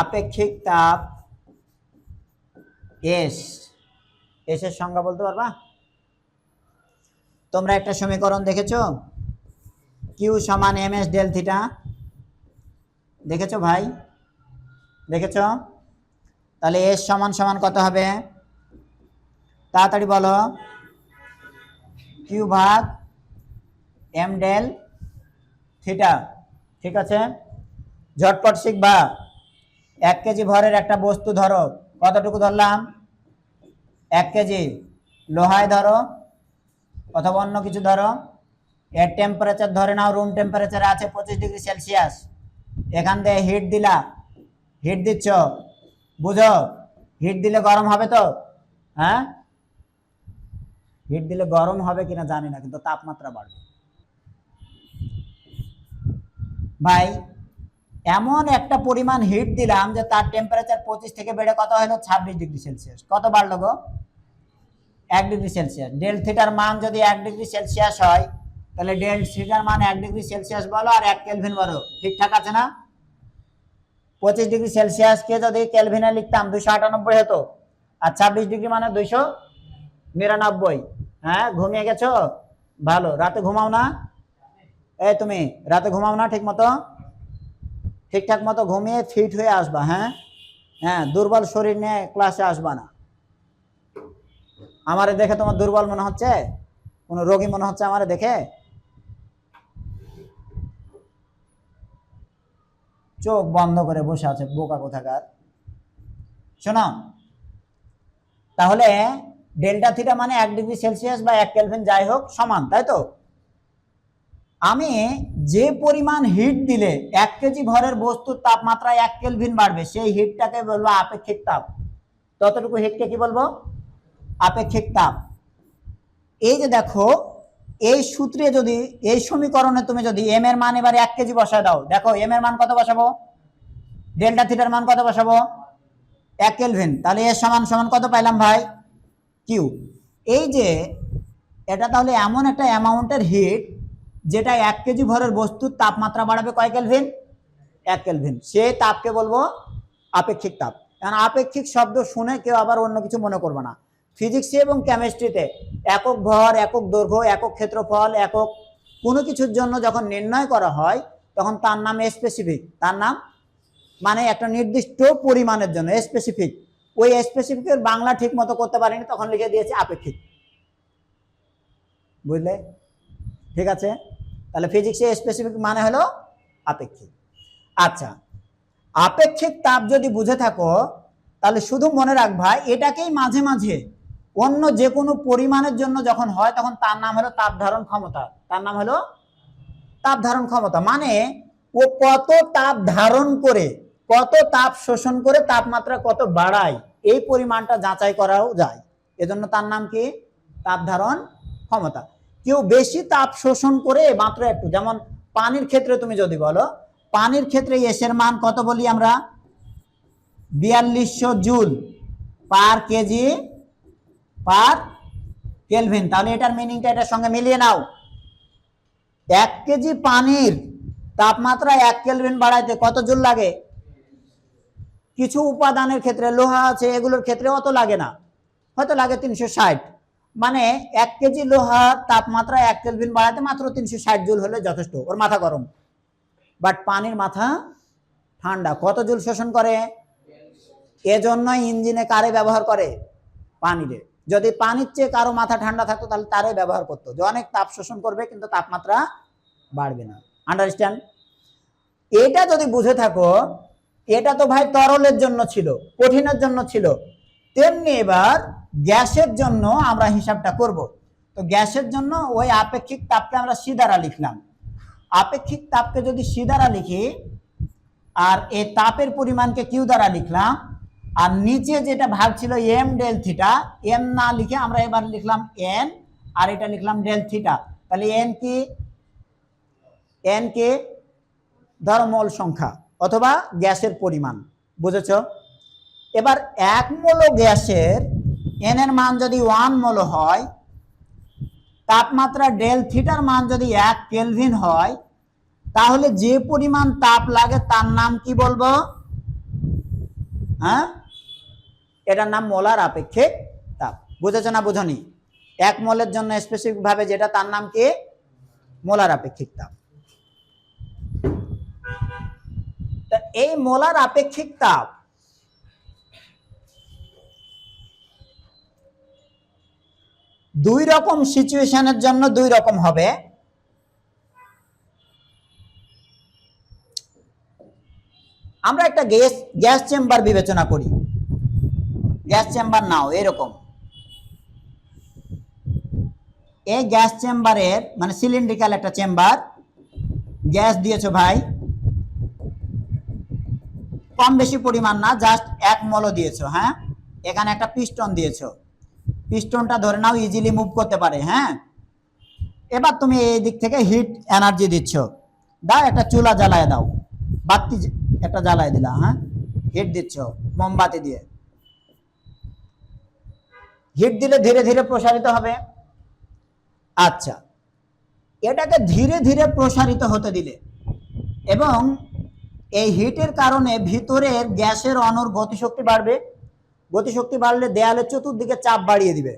আপেক্ষিক তাপ এস এসের সংজ্ঞা বলতে পারবা? তোমরা একটা সমীকরণ দেখেছ? কিউ সমান এম এস ডেল থিটা দেখেছ ভাই? দেখেছ? তাহলে এস সমান সমান কত হবে? তাড়াতাড়ি বলো। কিউ ভাগ এম ডেল থিটা ঠিক আছে? ঝটপট শিখবা। এক কেজি ভরের একটা বস্তু ধরো, কতটুকু ধরলাম? এক কেজি লোহায় ধরো, অথবা অন্য কিছু ধরো। এর টেম্পারেচার ধরে নাও রুম টেম্পারেচার আছে পঁচিশ ডিগ্রি সেলসিয়াস। এখান থেকে হিট দিলা। হিট দিচ্ছ? বুঝো? হিট দিলে গরম হবে তো? হ্যাঁ? হিট দিলে গরম হবে কিনা জানি না, কিন্তু তাপমাত্রা বাড়বে। ভাই এমন একটা পরিমাণ হিট দিলাম যে তার টেম্পারেচার পঁচিশ থেকে বেড়ে কত হলো? ছাব্বিশ ডিগ্রি সেলসিয়াস কত বাড়লো গো? এক ডিগ্রি সেলসিয়াস ডেল থিটার মান যদি এক ডিগ্রি সেলসিয়াস হয়, তাহলে ডেল থিটার মান এক ডিগ্রি সেলসিয়াস বলো আর এক কেলভিন বলো। ঠিকঠাক আছে না? পঁচিশ ডিগ্রি সেলসিয়াসকে যদি কেলভিনে লিখতাম দুশো আটানব্বই হতো আর ছাব্বিশ ডিগ্রি মানে দুইশো নিরানব্বই। হ্যাঁ ঘুমিয়ে গেছো? ভালো। রাতে ঘুমাও না? এই তুমি, রাতে ঘুমাও না ঠিক মতো ঠিকঠাক মতো ঘুমিয়ে ফিট হয়ে আসবা হ্যাঁ? হ্যাঁ দুর্বল শরীর নিয়ে ক্লাসে আসবা না। আমারে দেখে তোমার দুর্বল মনে হচ্ছে? কোনো রোগী মনে হচ্ছে আমারে দেখে? চোখ বন্ধ করে বসে আছে, বোকা কোথাকার। শোনো, তাহলে ডেল্টা থিটা মানে এক ডিগ্রি সেলসিয়াস বা এক কেলভিন যাই হোক, সমান, তাই তো? আমি যে পরিমাণ হিট দিলে এক কেজি ভরের বস্তুর তাপমাত্রা এক কেলভিন বাড়বে, সেই হিটটাকে বলব আপেক্ষিক তাপ। ততটুকু হিটকে কি বলব? আপেক্ষিক তাপ। এই যে দেখো, এই সূত্রে যদি, এই সমীকরণে তুমি যদি এম এর মান এবার এক কেজি বসায় দাও, দেখো এম এর মান কত বসাবো? ডেল্টা থিটার মান কত বসাবো? এক কেলভিন তাহলে এর সমান সমান কত পাইলাম ভাই? কিউ এই যে, এটা তাহলে এমন একটা অ্যামাউন্টের হিট যেটা এক কেজি ভরের বস্তুর তাপমাত্রা বাড়াবে কয় কেলভিন? এক কেলভিন। সেই তাপকে বলব আপেক্ষিক তাপ। কারণ আপেক্ষিক শব্দ শুনে কেউ আবার অন্য কিছু মনে করবে না। ফিজিক্সে এবং কেমিস্ট্রিতে একক ভর, একক দৈর্ঘ্য, একক ক্ষেত্রফল, একক কোনো কিছুর জন্য যখন নির্ণয় করা হয়, তখন তার নাম স্পেসিফিক তার নাম মানে একটা নির্দিষ্ট পরিমাণের জন্য স্পেসিফিক ওই স্পেসিফিকের বাংলা ঠিক মতো করতে পারেনি, তখন লিখে দিয়েছে আপেক্ষিক। বুঝলে? ঠিক আছে? তাহলে ফিজিক্সে স্পেসিফিক মানে হলো আপেক্ষিক। আচ্ছা আপেক্ষিক তাপ যদি বুঝে থাকো, তাহলে শুধু মনে রাখবা, এটাকেই মাঝে মাঝে অন্য যে কোনো পরিমাণের জন্য যখন হয়, তখন তার নাম হলো তাপ ধারণ ক্ষমতা। তার নাম হলো তাপ ধারণ ক্ষমতা। মানে ও কত তাপ ধারণ করে, কত তাপ শোষণ করে তাপমাত্রা কত বাড়ায়, এই পরিমাণটা যাচাই করাও যায়। এজন্য তার নাম কি? তাপ ধারণ ক্ষমতা। কেউ বেশি তাপ শোষণ করে মাত্র একটু, যেমন পানির ক্ষেত্রে তুমি যদি বলো, পানির ক্ষেত্রে এসের মান কত বলি আমরা? বিয়াল্লিশশো joule per KG per kelvin. তাহলে এটার মিনিংটা এটার সঙ্গে মিলিয়ে নাও। এক কেজি পানির তাপমাত্রা এক কেলভিন বাড়াইতে কত জুল লাগে? কিছু উপাদানের ক্ষেত্রে লোহা আছে, এগুলোর ক্ষেত্রে অত লাগে না। হয়তো লাগে তিনশো ষাট। মানে এক কেজি লোহার তাপমাত্রা এক কেলভিন বাড়াতে মাত্র তিনশো ষাট জুল হলে যথেষ্ট, ওর মাথা গরম। বাট পানির মাথা ঠান্ডা, কত জুল শোষণ করে? এজন্য ইঞ্জিনে কারে ব্যবহার করে? পানিরে। যদি পানির চেয়ে কারও মাথা ঠান্ডা থাকতো, তাহলে তারে ব্যবহার করতো। যে অনেক তাপ শোষণ করবে, কিন্তু তাপমাত্রা বাড়বে না। আন্ডারস্ট্যান্ড এটা যদি বুঝে থাকো, এটা তো ভাই তরলের জন্য ছিল, কঠিনের জন্য ছিল। তেমনি এবার গ্যাসের জন্য আমরা হিসাবটা করব। তো গ্যাসের জন্য ওই আপেক্ষিক তাপকে আমরা সি দ্বারা লিখলাম। আপেক্ষিক তাপকে যদি সি দ্বারা লিখি, আর এই তাপের পরিমাণকে কিউ দ্বারা লিখলাম, আর নিচে যেটা ভাগ ছিল এম ডেল থিটা, এম না লিখে আমরা এবার লিখলাম এন, আর এটা লিখলাম ডেল থিটা। তাহলে এন কি? এন কে? ধরো মোল সংখ্যা, অথবা গ্যাসের পরিমাণ, বুঝেছ? এবার এক মোল গ্যাসের এন এর মান যদি ওয়ান মোল হয়, তাপমাত্রা ডেল থিটার মান যদি এক কেলভিন হয়, তাহলে যে পরিমাণ তাপ লাগে তার নাম কি বলব? হ্যাঁ? এটার নাম মোলার আপেক্ষিক তাপ। বুঝেছ না বুঝনি? এক মোলের জন্য স্পেসিফিক ভাবে যেটা, তার নাম কি? মোলার আপেক্ষিক তাপ। এই মোলার আপেক্ষিক তাপ দুই রকম সিচুয়েশনের জন্য দুই রকম হবে। আমরা একটা গ্যাস গ্যাস চেম্বার বিবেচনা করি। গ্যাস চেম্বার নাও, এরকম। এই গ্যাস চেম্বারের মানে সিলিন্ড্রিক্যাল একটা চেম্বার। গ্যাস দিয়েছ ভাই। কম বেশি পরিমাণ না, জাস্ট এক মলও দিয়েছ হ্যাঁ? এখানে একটা পিস্টন দিয়েছ। পিস্টনটা ধরে নাও ইজিলি মুভ করতে পারে হ্যাঁ? এবার তুমি এই দিক থেকে হিট এনার্জি দিচ্ছ। দাও, একটা চুলা জ্বালায় দাও। বাতি একটা জ্বালায় দিলা হ্যাঁ? হিট দিচ্ছ, মোমবাতি দিয়ে। হিট দিলে ধীরে ধীরে প্রসারিত হবে। আচ্ছা। এটাকে ধীরে ধীরে প্রসারিত হতে দিলে এবং এই হিটের কারণে ভিতরের গ্যাসের অণুর গতিশক্তি বাড়বে। গতিশক্তি বাড়লে দেয়ালের চতুর্দিকে চাপ বাড়িয়ে দিবে।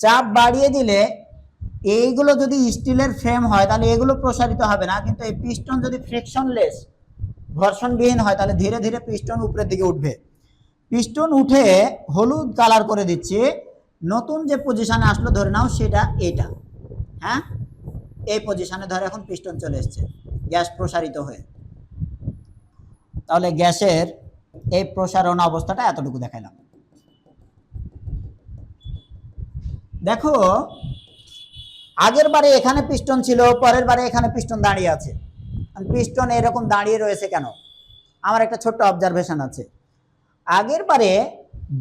চাপ বাড়িয়ে দিলে এইগুলো যদি স্টিলের ফ্রেম হয়, তাহলে এগুলো প্রসারিত হবে না। কিন্তু এই পিস্টন যদি ফ্রিকশনলেস ঘর্ষণবিহীন হয়, তাহলে ধীরে ধীরে পিস্টন উপরের দিকে উঠবে। পিস্টন উঠে হলুদ কালার করে দিচ্ছি। নতুন যে পজিশানে আসলো, ধরে নাও সেটা এটা। হ্যাঁ? এই পজিশানে ধরে এখন পিস্টন চলে এসছে, গ্যাস প্রসারিত হয়ে। তাহলে গ্যাসের এই প্রসারণ অবস্থাটা এতটুকু দেখাইলাম। দেখো, আগের বারে এখানে পিস্টন ছিল, পরের বারে এখানে পিস্টন দাঁড়িয়ে আছে। পিস্টন এরকম দাঁড়িয়ে রয়েছে কেন? আমার একটা ছোট্ট অবজারভেশন আছে। আগের বারে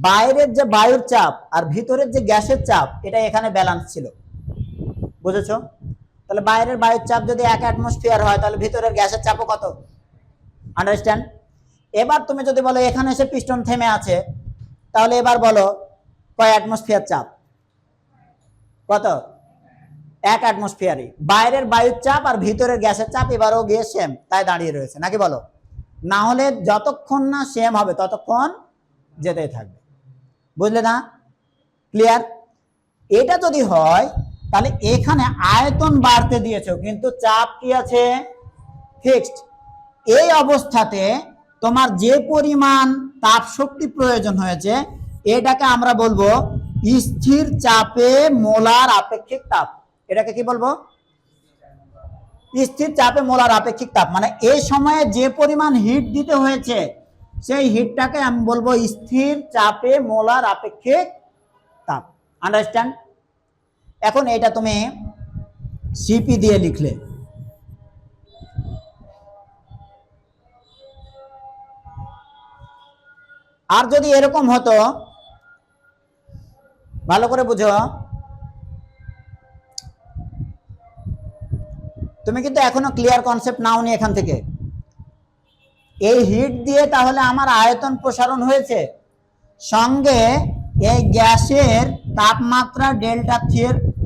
বাইরের যে বায়ুর চাপ আর ভিতরের যে গ্যাসের চাপ, এটা এখানে ব্যালান্স ছিল। বুঝেছ? তাহলে বাইরের বায়ুর চাপ যদি এক অ্যাটমসফিয়ার হয়, তাহলে ভিতরের গ্যাসের চাপও কত? আন্ডারস্ট্যান্ড এবার তুমি যদি বলো, এখানে এসে পিস্টন থেমে আছে, তাহলে এবার বলো, কয় অ্যাটমসফিয়ার চাপ? কত? এক অ্যাটমসফিয়ারই বাইরের বায়ুর চাপ আর ভিতরের গ্যাসের চাপ এবারও গিয়ে সেম তাই দাঁড়িয়ে রয়েছে। নাকি বলো? না হলে যতক্ষণ না সেম হবে, ততক্ষণ যেতেই থাকবে। বুঝলে না? ক্লিয়ার এটা যদি হয়, তাহলে এখানে আয়তন বাড়তে দিয়েছ, কিন্তু চাপ কি আছে? ফিক্সড এই অবস্থাতে তোমার যে পরিমাণ তাপ শক্তি প্রয়োজন হয়েছে, এটাকে আমরা বলব স্থির চাপে মোলার আপেক্ষিক তাপ। এটাকে কি বলব? স্থির চাপে মোলার আপেক্ষিক তাপ। মানে এই সময়ে যে পরিমাণ হিট দিতে হয়েছে, সেই হিটটাকে আমি বলব স্থির চাপে মোলার আপেক্ষিক তাপ। আন্ডারস্ট্যান্ড এখন এটা তুমি সিপি দিয়ে লিখলে। আর যদি এরকম হতো ভালো করে বুঝো। তুমি কিন্তু এখনও ক্লিয়ার কনসেপ্ট নাওনি এখান থেকে। এই হিট দিয়ে তাহলে আমার আয়তন প্রসারণ হয়েছে। সঙ্গে এই গ্যাসের তাপমাত্রা ডেল্টা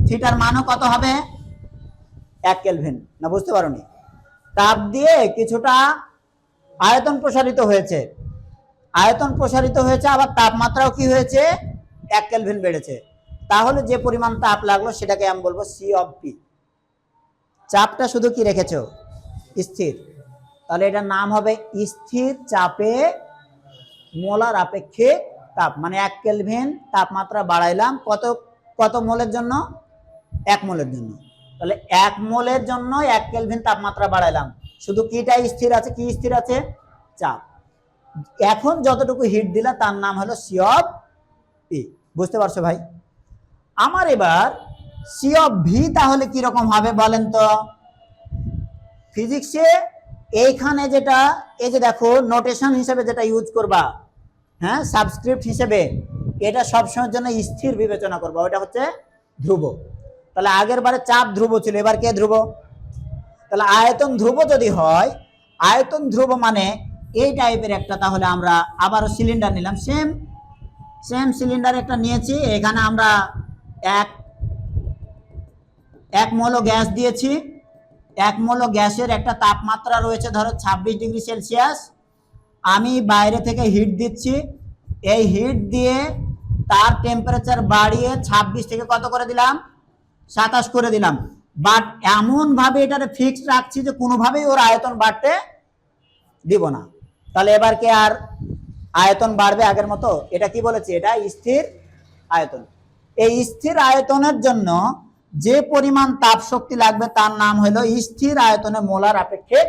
থিটার মানও কত হবে? এক কেলভিন না, বুঝতে পারোনি। তাপ দিয়ে কিছুটা আয়তন প্রসারিত হয়েছে। আয়তন প্রসারিত হয়েছে, আবার তাপমাত্রাও কি হয়েছে? এক কেলভিন বেড়েছে। তাহলে যে পরিমাণ তাপ লাগল সেটাকে আমি বলব সি অফ পি চাপটা শুধু কি রেখেছ? স্থির। তাহলে এটার নাম হবে স্থির চাপে মোলার আপেক্ষিক তাপ। মানে এক কেলভিন তাপমাত্রা বাড়াইলাম কত কত মোলের জন্য? এক মোলের জন্য। তাহলে এক মোলের জন্য এক কেলভিন তাপমাত্রা বাড়াইলাম। শুধু কিটা স্থির আছে? কি স্থির আছে? চাপ। এখন যতটুকু হিট দিলা তার নাম হলো সি পি বুঝতে পারছ ভাই? আমার এবার সি অফ ভি তাহলে কি রকম হবে বলেন তো? ফিজিক্সে এইখানে যেটা, এই যে দেখো নোটেশন হিসেবে যেটা ইউজ করবা হ্যাঁ সাবস্ক্রিপ্ট হিসেবে, এটা সবসময়ের জন্য স্থির বিবেচনা করবা ওটা হচ্ছে ধ্রুব। তাহলে আগের বারে চাপ ধ্রুব ছিল, এবার কে ধ্রুব? তাহলে আয়তন ধ্রুব যদি হয়, আয়তন ধ্রুব মানে এই টাইপের একটা, তাহলে আমরা আবারও সিলিন্ডার নিলাম সেম সেম সিলিন্ডার একটা নিয়েছি, এখানে আমরা এক এক মল গ্যাস দিয়েছি। এক মল গ্যাসের একটা তাপমাত্রা রয়েছে ধরো ছাব্বিশ ডিগ্রি সেলসিয়াস। আমি বাইরে থেকে হিট দিচ্ছি। এই হিট দিয়ে তার টেম্পারেচার বাড়িয়ে ছাব্বিশ থেকে কত করে দিলাম? সাতাশ করে দিলাম। বাট এমন ভাবে এটারে ফিক্সড রাখছি যে কোনোভাবেই ওর আয়তন বাড়তে দিব না। তাহলে এবার কি আর আয়তন বাড়বে আগের মতো? এটা কি বলেছি? এটা স্থির আয়তন। এই স্থির আয়তনের জন্য যে পরিমাণ তাপ শক্তি লাগবে তার নাম হলো স্থির আয়তনে মোলার আপেক্ষিক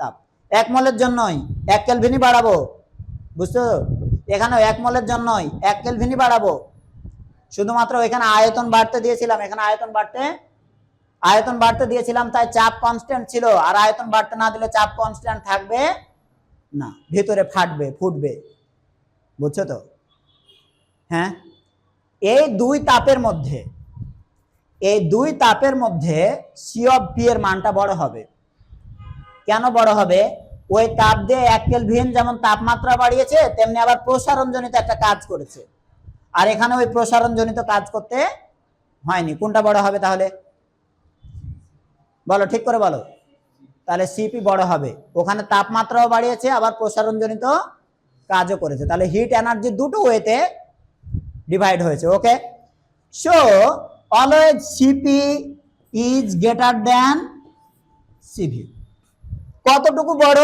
তাপ। এক মলের জন্যই এক কেলভিনই বাড়াবো। বুঝছ? এখানেও এক মলের জন্যই এক কেলভিনই বাড়াবো। শুধুমাত্র এখানে আয়তন বাড়তে দিয়েছিলাম। এখানে আয়তন বাড়তে আয়তন বাড়তে দিয়েছিলাম, তাই চাপ কনস্ট্যান্ট ছিল। আর আয়তন বাড়তে না দিলে চাপ কনস্ট্যান্ট থাকবে না। ভেতরে ফাটবে, ফুটবে। বুঝছ তো? হ্যাঁ? এই দুই তাপের মধ্যে, এই দুই তাপের মধ্যে সি অফ পি এর মানটা বড় হবে। কেন বড় হবে? ওই তাপ দিয়ে এক কেলভিন যেমন তাপমাত্রা বাড়িয়েছে, তেমনি আবার প্রসারণজনিত একটা কাজ করেছে। আর এখানে ওই প্রসারণজনিত কাজ করতে হয়নি। কোনটা বড় হবে তাহলে? বলো, ঠিক করে বলো। তাহলে সিপি বড় হবে। ওখানে তাপমাত্রাও বাড়িয়েছে, আবার প্রসারণজনিত কাজও করেছে। তাহলে হিট এনার্জি দুটো ওয়েতে ডিভাইড হয়েছে okay so always CP is greater than CV কতটুকু বড়?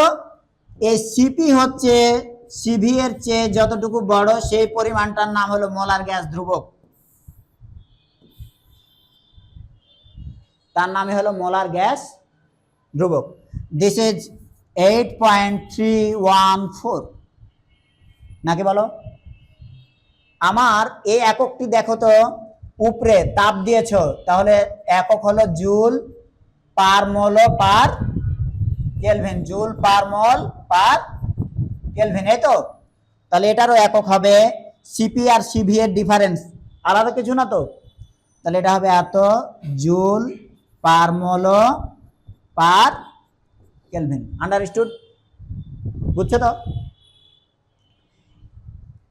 এই সিপি হচ্ছে সিভি এর চেয়ে যতটুকু বড়, সেই পরিমাণটার নাম হলো মোলার গ্যাস ধ্রুবক। তার নামই হলো মোলার গ্যাস ধ্রুবক। This is eight point three one four নাকি বলো? আমার এই এককটি দেখো তো, উপরে তাপ দিয়েছ, তাহলে একক হলো joule per mole per kelvin, joule per mole per kelvin, এই তো? তাহলে এটারও একক হবে সিপি আর সিভি এর ডিফারেন্স আলাদা কিছু না তো? তাহলে এটা হবে এত, joule per mole per kelvin understood বুঝছ তো?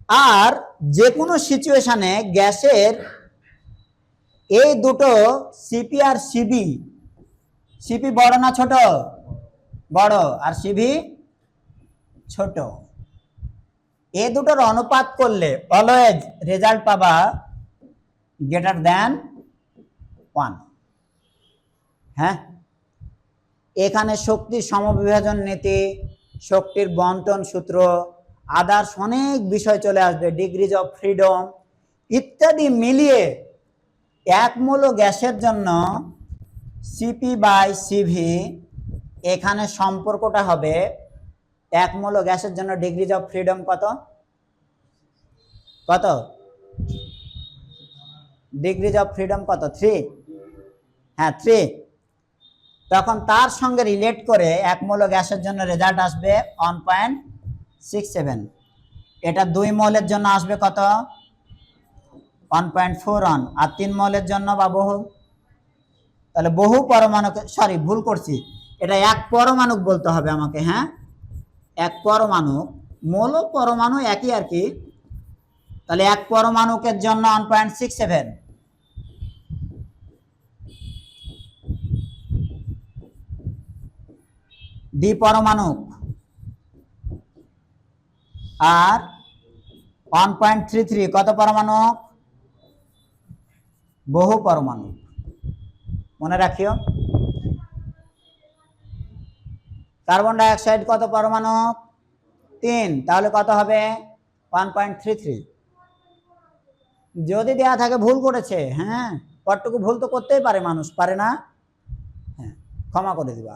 আর যে কোনো সিচুয়েশানে গ্যাসের এই দুটো সিপি আর সিবি সিপি বড় না ছোট? বড়। আর সিভি ছোট। এ দুটোর অনুপাত করলে অলওয়েজ রেজাল্ট পাবা গ্রেটার দ্যান ওয়ান হ্যাঁ? এখানে শক্তির সমবিভাজন নীতি, শক্তির বন্টন সূত্র আদার্স অনেক বিষয় চলে আসবে ডিগ্রিজ অফ ফ্রিডম ইত্যাদি মিলিয়ে এক মূল গ্যাসের জন্য সিপি বাই সিভি এখানে সম্পর্কটা হবে এক মূল গ্যাসের জন্য ডিগ্রিজ অফ ফ্রিডম কত? কত? ডিগ্রিজ অফ ফ্রিডম কত? থ্রি হ্যাঁ থ্রি তখন তার সঙ্গে রিলেট করে এক মূল গ্যাসের জন্য রেজাল্ট আসবে ওয়ান পয়েন্ট সিক্স সেভেন এটা দুই মলের জন্য আসবে কত? ওয়ান পয়েন্ট ফোর ওয়ান আর তিন মলের জন্য বা বহু? তাহলে বহু পরমাণুকে সরি ভুল করছি। এটা এক পরমাণুক বলতে হবে আমাকে হ্যাঁ? এক পরমাণু মৌল পরমাণু একই আর কি? তাহলে এক পরমাণুকের জন্য ওয়ান পয়েন্ট সিক্স সেভেন দ্বি পরমাণুক। আর ওয়ান পয়েন্ট থ্রি থ্রি কত পরমাণু? বহু পরমাণু। মনে রাখিও। কার্বন ডাইঅক্সাইড কত পরমাণু? তিন। তাহলে কত হবে? ওয়ান পয়েন্ট থ্রি থ্রি যদি দেয়া থাকে ভুল করেছে হ্যাঁ কতটুকু ভুল তো করতেই পারে মানুষ, পারে না? হ্যাঁ ক্ষমা করে দিবা।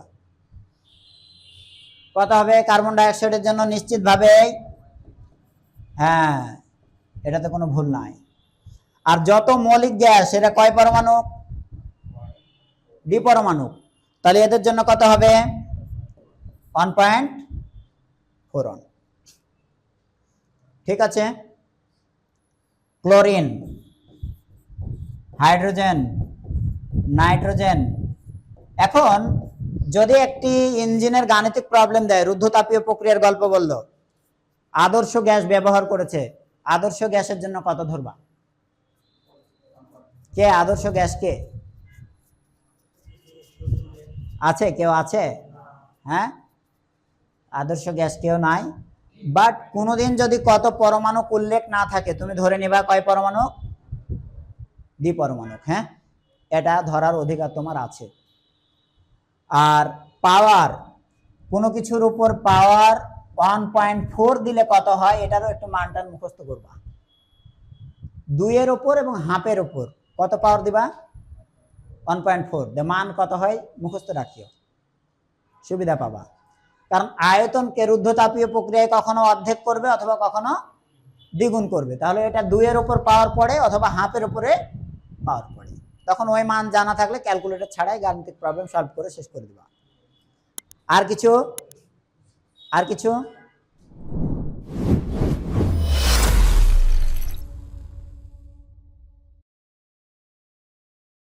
কত হবে? কার্বন ডাইঅক্সাইডের জন্য নিশ্চিতভাবে হ্যাঁ এটাতে কোনো ভুল নাই। আর যত মৌলিক গ্যাস, এটা কয় পরমাণু? ডি পরমাণু। তাহলে এদের জন্য কত হবে? ওয়ান পয়েন্ট ফোর ঠিক আছে? Chlorine, hydrogen, nitrogen. এখন যদি একটি ইঞ্জিনের গাণিতিক প্রবলেম দেয়, রুদ্ধতাপীয় প্রক্রিয়ার গল্প বলল আদর্শ গ্যাস ব্যবহার করেছে। আদর্শ গ্যাসের জন্য কত ধরবা? কে আদর্শ গ্যাস কে? আছে কেউ আছে? হ্যাঁ? আদর্শ গ্যাস কেউ নাই। বাট কোনোদিন যদি কত পরমাণু উল্লেখ না থাকে, তুমি ধরে নিবা কয় পরমাণু দ্বিপরমাণুক হ্যাঁ? এটা ধরার অধিকার তোমার আছে। আর পাওয়ার, কোনো কিছুর উপর পাওয়ার ওয়ান পয়েন্ট ফোর দিলে কত হয়? এটারও একটু মানটান মুখস্থ করবা। দুইয়ের ওপর এবং হাফের ওপর কত পাওয়ার দিবা? ওয়ান পয়েন্ট ফোর মান কত হয়? মুখস্থ রাখিও। সুবিধা পাবা। কারণ আয়তনকে রুদ্ধতাপীয় প্রক্রিয়ায় কখনো অর্ধেক করবে অথবা কখনো দ্বিগুণ করবে। তাহলে এটা দুইয়ের ওপর পাওয়ার পড়ে অথবা হাফের উপরে পাওয়ার পড়ে। তখন ওই মান জানা থাকলে ক্যালকুলেটর ছাড়াই গাণিতিক প্রবলেম সলভ করে শেষ করে দিবা। আর কিছু? আর কিছু?